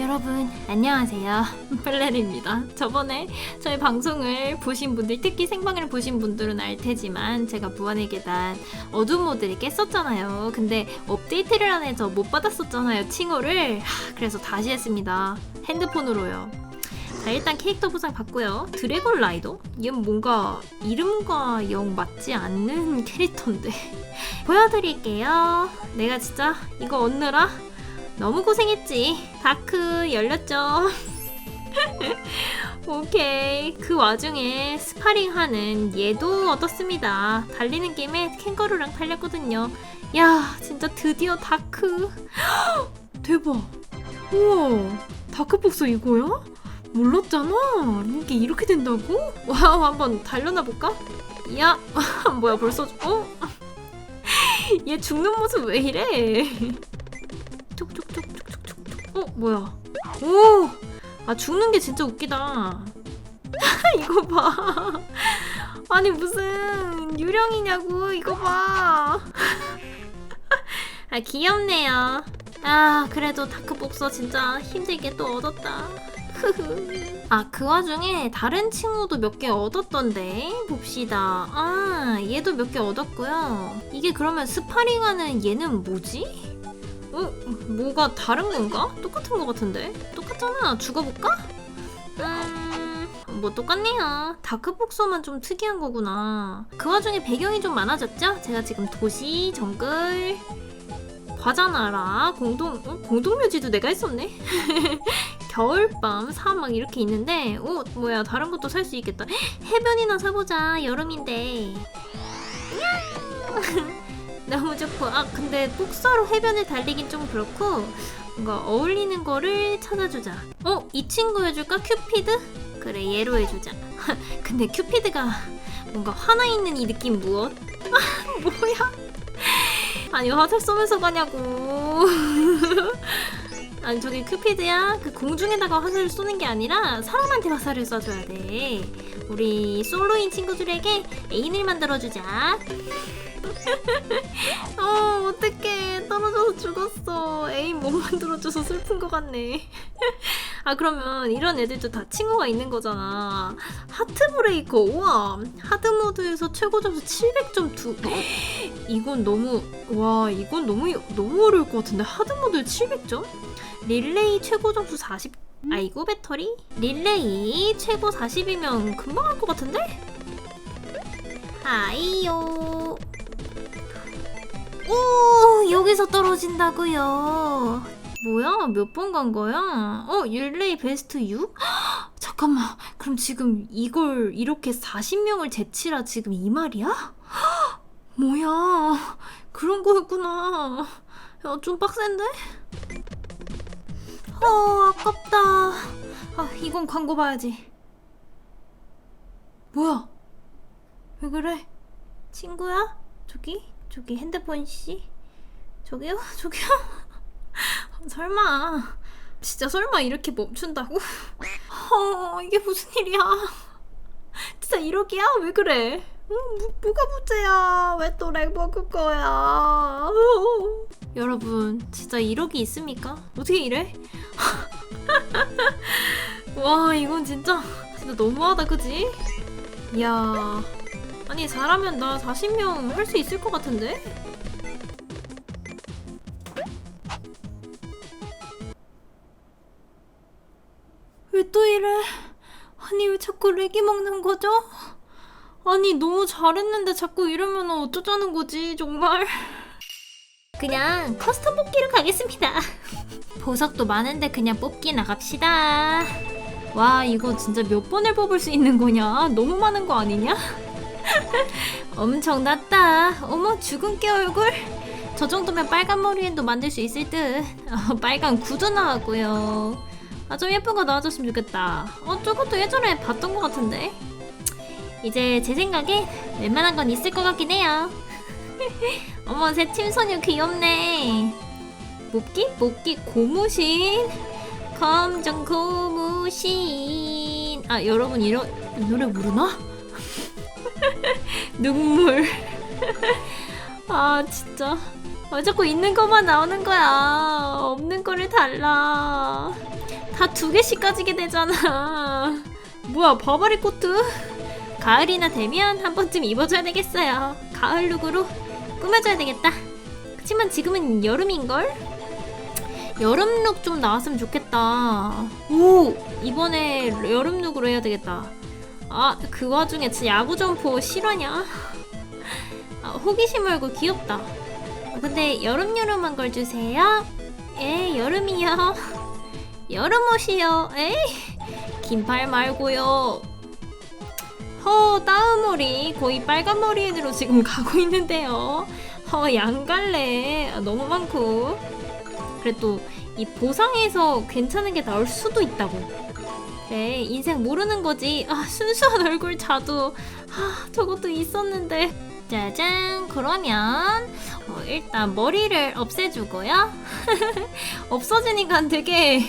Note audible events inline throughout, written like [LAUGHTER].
여러분 안녕하세요. [LAUGHS] 플레리입니다. 저번에 저희 방송을 보신 분들 특히 생방을 보신 분들은 알 테지만 제가 무한의 계단 어두운 모드를 깼었잖아요. 근데 업데이트를 안 해서 못 받았었잖아요 칭호를. 하, 그래서 다시 했습니다. 핸드폰으로요. 자 일단 캐릭터 보상 받고요. 드래곤 라이더? 얘는 뭔가 이름과 영 맞지 않는 [LAUGHS] 캐릭터인데. [LAUGHS] 보여드릴게요. 내가 진짜 이거 얻느라 너무 고생했지. 다크 열렸죠. [LAUGHS] 오케이. 그 와중에 스파링 하는 얘도 얻었습니다. 달리는 게임에 캥거루랑 달렸거든요. 야, 진짜 드디어 다크. [GASPS] 대박. 우와, 다크복서 이거야? 몰랐잖아. 이게 이렇게 된다고? 와우, 한번 달려나 볼까? 야, [LAUGHS] 뭐야, 벌써, 어? [LAUGHS] 얘 죽는 모습 왜 이래? 어 뭐야? 오, 아 죽는 게 진짜 웃기다. [LAUGHS] 이거 봐. 아니 무슨 유령이냐고 이거 봐. [LAUGHS] 아 귀엽네요. 아 그래도 다크복서 진짜 힘들게 또 얻었다. [LAUGHS] 아, 그 와중에 다른 친구도 몇 개 얻었던데? 봅시다. 아, 얘도 몇 개 얻었고요. 이게 그러면 스파링하는 얘는 뭐지? 어? 뭐가 다른 건가? 똑같은 거 같은데? 똑같잖아. 죽어볼까? 음... 뭐 똑같네요. 다크복서만 좀 특이한 거구나. 그 와중에 배경이 좀 많아졌죠? 제가 지금 도시, 정글, 과자나라, 공동, 어? 공동묘지도 내가 했었네? [LAUGHS] 겨울밤, 사막 이렇게 있는데, 오, 뭐야, 다른 것도 살 수 있겠다. 해변이나 사보자. 여름인데. [LAUGHS] 너무 좋고 아 근데 복사로 해변을 달리긴 좀 그렇고 뭔가 어울리는 거를 찾아주자 어? 이 친구 해줄까? 큐피드? 그래 얘로 해주자 [LAUGHS] 근데 큐피드가 뭔가 화나 있는 이 느낌 무엇? [LAUGHS] 아 뭐야 [LAUGHS] 아니 화살 쏘면서 가냐고 아니 저기 큐피드야 그 공중에다가 화살을 쏘는 게 아니라 사람한테 화살을 쏴줘야 돼 우리 솔로인 친구들에게 애인을 만들어주자 어, 어떡해. 떨어져서 죽었어. 애인 못 만들어줘서 슬픈 것 같네. [LAUGHS] 아, 그러면 이런 애들도 다 친구가 있는 거잖아. 하트 브레이커. 우와. 하드 모드에서 최고 점수 700점 두. [GASPS] 이건 너무, 와, 이건 너무, 너무 어려울 것 같은데. 하드 모드 700점? 릴레이 최고 점수 40. 아이고, 배터리? 릴레이 최고 40이면 금방 할 것 같은데? 아이요. 오 여기서 떨어진다고요? 뭐야? 몇 번 간 거야? 어 릴레이 베스트 6 [GASPS] 잠깐만 그럼 지금 이걸 이렇게 40명을 제치라 지금 이 말이야? [GASPS] 뭐야? 그런 거였구나. 야, 좀 빡센데? 어 아깝다. 아 이건 광고 봐야지. 뭐야? 왜 그래? 친구야? 저기 저기 핸드폰 씨? 저기요? [LAUGHS] 저기요? 설마 진짜 설마 이렇게 멈춘다고? 어 이게 무슨 일이야 진짜 이러기야? 왜 그래? 어, 뭐, 뭐가 문제야? 왜 또 렉 먹을 거야? 어. [LAUGHS] 여러분 진짜 이러기 있습니까? 어떻게 이래? [LAUGHS] 와 이건 진짜 진짜 너무하다 그지? 이야 아니 잘하면 나 40명 할 수 있을 것 같은데? 왜 또 이래? 아니 왜 자꾸 렉이 먹는 거죠? 아니 너무 잘했는데 자꾸 이러면 어쩌자는 거지 정말 그냥 커스텀 뽑기로 가겠습니다 [LAUGHS] 보석도 많은데 그냥 뽑기 나갑시다 와 이거 진짜 몇 번을 뽑을 수 있는 거냐 너무 많은 거 아니냐? 엄청났다. 어머 죽은 깨 얼굴. 저 정도면 빨간 머리엔도 만들 수 있을 듯. 어, 빨간 구두 나왔고요. 아 좀 예쁜 거 나와줬으면 좋겠다. 어 저것도 예전에 봤던 것 같은데. 이제 제 생각에 웬만한 건 있을 것 같긴 해요. [LAUGHS] 어머 새 침소녀 귀엽네. 뽑기 뽑기 고무신. 검정 고무신. 아 여러분 이런 이 노래 모르나? 눈물. [LAUGHS] 아, 진짜. 왜 자꾸 있는 것만 나오는 거야. 없는 거를 달라. 다 두 개씩 가지게 되잖아. [LAUGHS] 뭐야, 바바리 코트? 가을이나 되면 한 번쯤 입어줘야 되겠어요. 가을 룩으로 꾸며줘야 되겠다. 그치만 지금은 여름인걸? 여름 룩 좀 나왔으면 좋겠다. 오! 이번에 여름 룩으로 해야 되겠다. 아, 그 와중에 진짜 야구 점퍼 실화냐? 아, 호기심 얼굴 귀엽다. 아, 근데 여름 여름한 걸 주세요. 예, 여름이요. 여름 옷이요. 에이, 긴팔 말고요. 허, 따은머리 거의 빨간 머리인으로 지금 [LAUGHS] 가고 있는데요. 허, 양갈래 아, 너무 많고. 그래도 이 보상에서 괜찮은 게 나올 수도 있다고. 그래, 인생 모르는 거지. 아, 순수한 얼굴 자두. 아, 저것도 있었는데. 짜잔. 그러면 어, 일단 머리를 없애주고요. [LAUGHS] 없어지니까 되게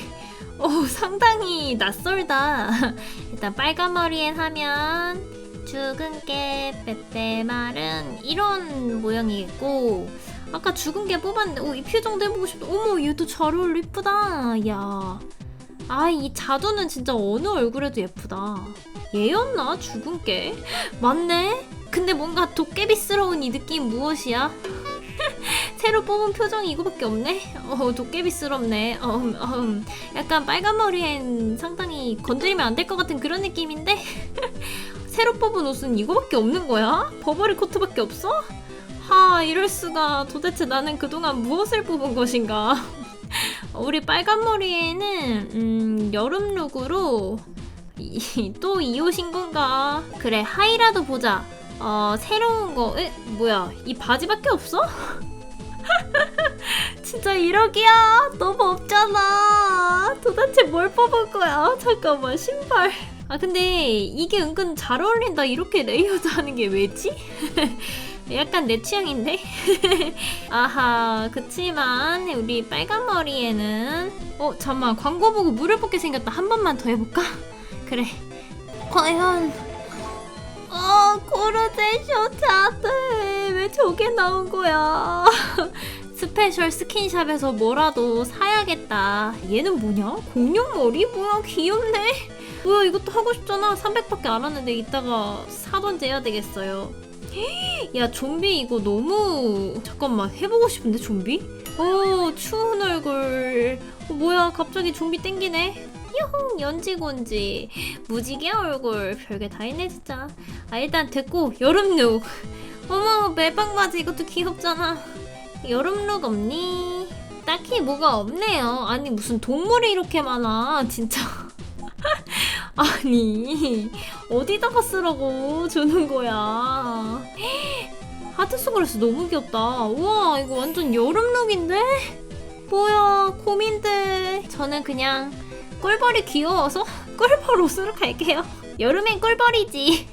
어, 상당히 낯설다. 일단 빨간 머리엔 하면 죽은 게 빼빼마른 이런 모양이겠고 아까 죽은 게 뽑았는데 오, 이 표정도 해보고 싶다. 어머 얘도 잘 어울려 이쁘다. 야. 아, 이 자두는 진짜 어느 얼굴에도 예쁘다. 얘였나? 죽은 게? 맞네? 근데 뭔가 도깨비스러운 이 느낌 무엇이야? [LAUGHS] 새로 뽑은 표정이 이거밖에 없네? 어, 도깨비스럽네. 어, 음, 어, 음. 약간 빨간 머리엔 상당히 건드리면 안 될 것 같은 그런 느낌인데? [LAUGHS] 새로 뽑은 옷은 이거밖에 없는 거야? 버버리 코트밖에 없어? 하, 이럴 수가. 도대체 나는 그동안 무엇을 뽑은 것인가? [LAUGHS] 우리 빨간 머리에는 음, 여름 룩으로 또 이 옷인 건가? 그래 하이라도 보자. 어 새로운 거. 에 뭐야 이 바지밖에 없어? [LAUGHS] 진짜 이러기야 너무 없잖아. 도대체 뭘 뽑을 거야? 잠깐만 신발. 아 근데 이게 은근 잘 어울린다 이렇게 레이어드 하는 게 왜지? [LAUGHS] 약간 내 취향인데? [LAUGHS] 아하, 그치만 우리 빨간 머리에는 어, 잠만 광고 보고 물을 뽑게 생겼다. 한 번만 더 해볼까? [LAUGHS] 그래. 과연 어, 코르데쇼 자들 왜 저게 나온 거야? [LAUGHS] 스페셜 스킨샵에서 뭐라도 사야겠다. 얘는 뭐냐? 공룡 머리? 뭐야 귀엽네. 뭐야 이것도 하고 싶잖아. 300밖에 안 왔는데 이따가 사던지 해야 되겠어요. [GASPS] 야 좀비 이거 너무 잠깐만 해보고 싶은데 좀비? 어 추운 얼굴. 어, 뭐야 갑자기 좀비 땡기네. 유홍 연지곤지. 무지개 얼굴. 별게 다 있네 진짜. 아 일단 됐고 여름룩. 어머 멜빵 바지 이것도 귀엽잖아. 여름룩 없니? 딱히 뭐가 없네요. 아니 무슨 동물이 이렇게 많아 진짜 아니 어디다가 쓰라고 주는 거야? 선글라스 너무 귀엽다. 우와 이거 완전 여름 룩인데? 뭐야 고민돼. 저는 그냥 꿀벌이 귀여워서 [LAUGHS] 꿀벌 옷으로 갈게요. 여름엔 꿀벌이지.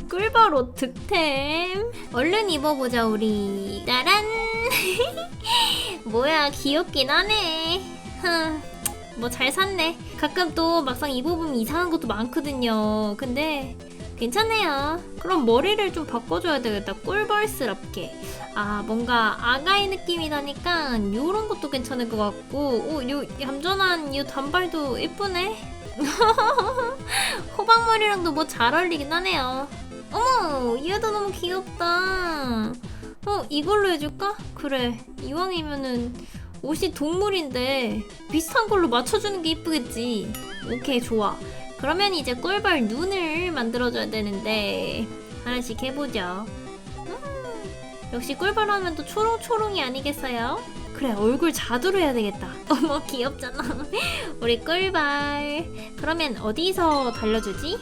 [LAUGHS] 꿀벌 옷 득템. 얼른 입어보자 우리. 짜란. [LAUGHS] 뭐야 귀엽긴 하네 뭐 잘 샀네. 가끔 또 막상 입어보면 이상한 것도 많거든요. 근데 괜찮네요. 그럼 머리를 좀 바꿔줘야 되겠다. 꿀벌스럽게. 아 뭔가 아가의 느낌이 나니까 요런 것도 괜찮을 것 같고 오 요 얌전한 이 단발도 예쁘네. [LAUGHS] 호박머리랑도 뭐 잘 어울리긴 하네요. 어머 얘도 너무 귀엽다. 어 이걸로 해줄까? 그래 이왕이면은 옷이 동물인데 비슷한 걸로 맞춰주는 게 이쁘겠지. 오케이 좋아. 그러면 이제 꿀벌 눈을 만들어줘야 되는데 하나씩 해보죠. 음, 역시 꿀벌 하면 또 초롱초롱이 아니겠어요? 그래 얼굴 자두로 해야 되겠다. [LAUGHS] 어머 귀엽잖아. [LAUGHS] 우리 꿀벌. 그러면 어디서 달려주지?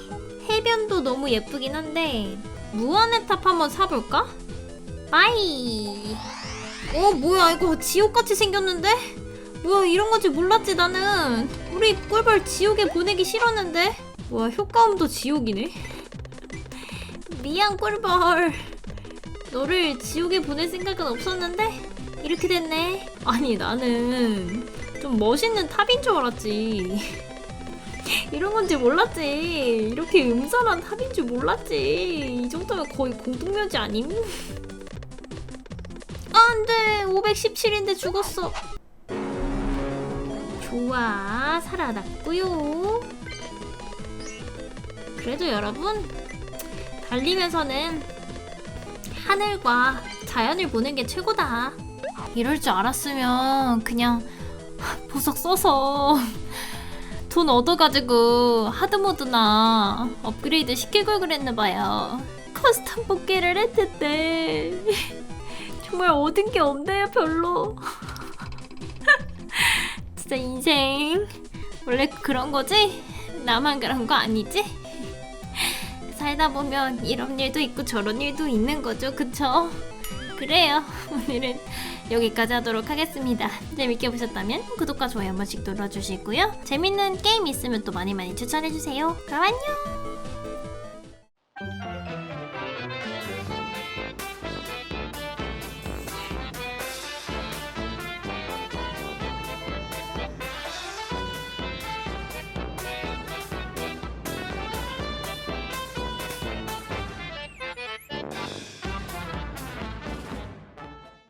해변도 너무 예쁘긴 한데 무한의 탑 한번 사볼까? 빠이. 어 뭐야 이거 지옥같이 생겼는데? 뭐야 이런 건지 몰랐지 나는. 우리 꿀벌 지옥에 보내기 싫었는데? 뭐야 효과음도 지옥이네? 미안 꿀벌. 너를 지옥에 보낼 생각은 없었는데? 이렇게 됐네. 아니 나는 좀 멋있는 탑인 줄 알았지. 이런 건지 몰랐지. 이렇게 음산한 탑인 줄 몰랐지. 이 정도면 거의 공동묘지 아님? 안돼. 517인데 죽었어. 좋아. 살아났고요. 그래도 여러분 달리면서는 하늘과 자연을 보는 게 최고다. 이럴 줄 알았으면 그냥 보석 써서 돈 얻어가지고 하드모드나 업그레이드 시킬 걸 그랬나봐요. 커스텀 뽑기를 했는데 정말 얻은 게 없네요 별로. [LAUGHS] 진짜 인생. 원래 그런 거지? 나만 그런 거 아니지? 살다 보면 이런 일도 있고 저런 일도 있는 거죠. 그쵸? 그래요. [LAUGHS] 오늘은 여기까지 하도록 하겠습니다. 재밌게 보셨다면 구독과 좋아요 한 번씩 눌러주시고요. 재밌는 게임 있으면 또 많이 많이 추천해주세요. 그럼 안녕